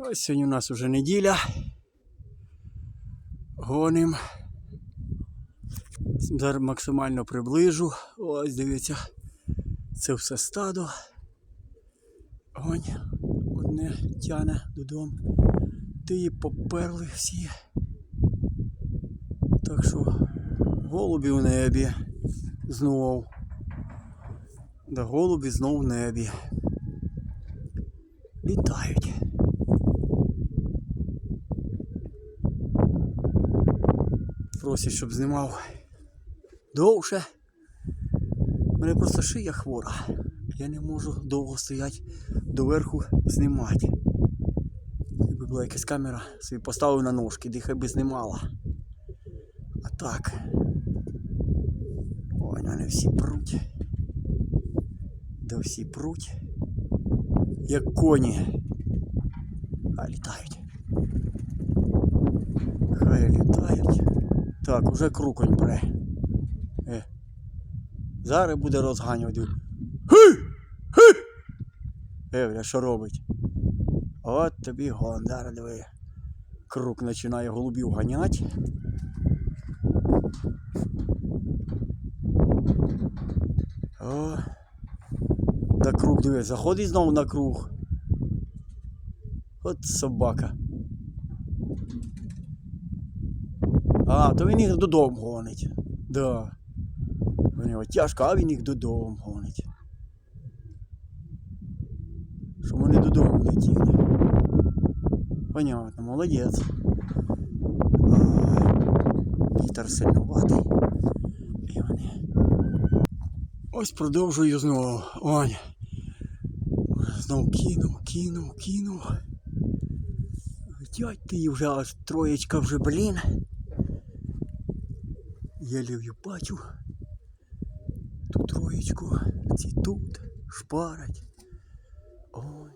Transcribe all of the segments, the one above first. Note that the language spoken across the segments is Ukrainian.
Ось сьогодні у нас уже неділя. Гоним. Зараз максимально приближу. Ось дивіться. Це все стадо. Гонь. Одне тяне додому. Ти її поперли всі. Так що голубі в небі знов. Да голубі знов в небі. Літають. Просять, щоб знімав довше. У мене просто шия хвора. Я не можу довго стояти доверху знімати. Якби була якась камера, собі поставив на ножки, дихай би знімала. А так. Ой, вони всі пруть. Да всі пруть. Як коні. А літають. Хай літають. Так, уже круконь бре. Е. Зараз буде розганювати. Хи! Хи! Е, бля, що робить? От тобі гон, зараз диви. Крук починає голубів ганяти. О. Да круг диви, заходить знову на круг. От собака. А, то він їх додому гонить. Да. У нього тяжко, а він їх додому гонить. Щоб вони додому летіли. Понятно, молодець. Вітер сильнуватий. І вони. Ось продовжую знову. Онь. Знов кинув, кинув, кинув. Дядь ти вже аж троєчка вже, блін. Її бачу. Ту троєчку, ці тут, шпарать. Ой,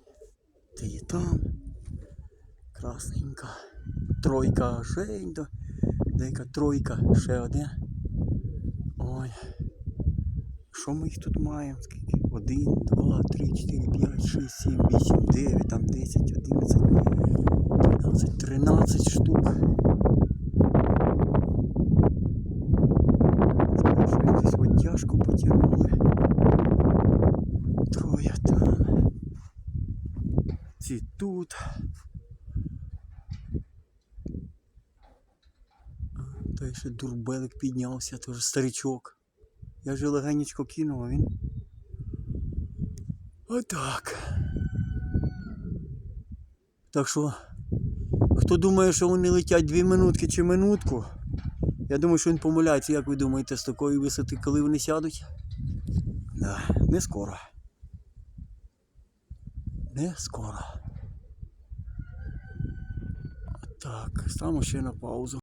ти і там. Красненька. Тройка Жень, деяка тройка, ще один. Ой. Що ми їх тут маємо? Скільки? Один, два, три, чотири, п'ять, шість, сім, вісім, дев'ять, там десять, одинадцять, дванадцять, тринадцять штук. Що якось от тяжко потягнули. Троє там. Ці тут. Та ще дурбелик піднявся, теж старичок. Я вже легенечко кинув, а він. Отак. Так що, хто думає, що вони летять дві минутки чи минутку, я думаю, що він помиляється, як ви думаєте, з такої висоти, коли вони сядуть? Да, не скоро. Не скоро. Так, ставимо ще на паузу.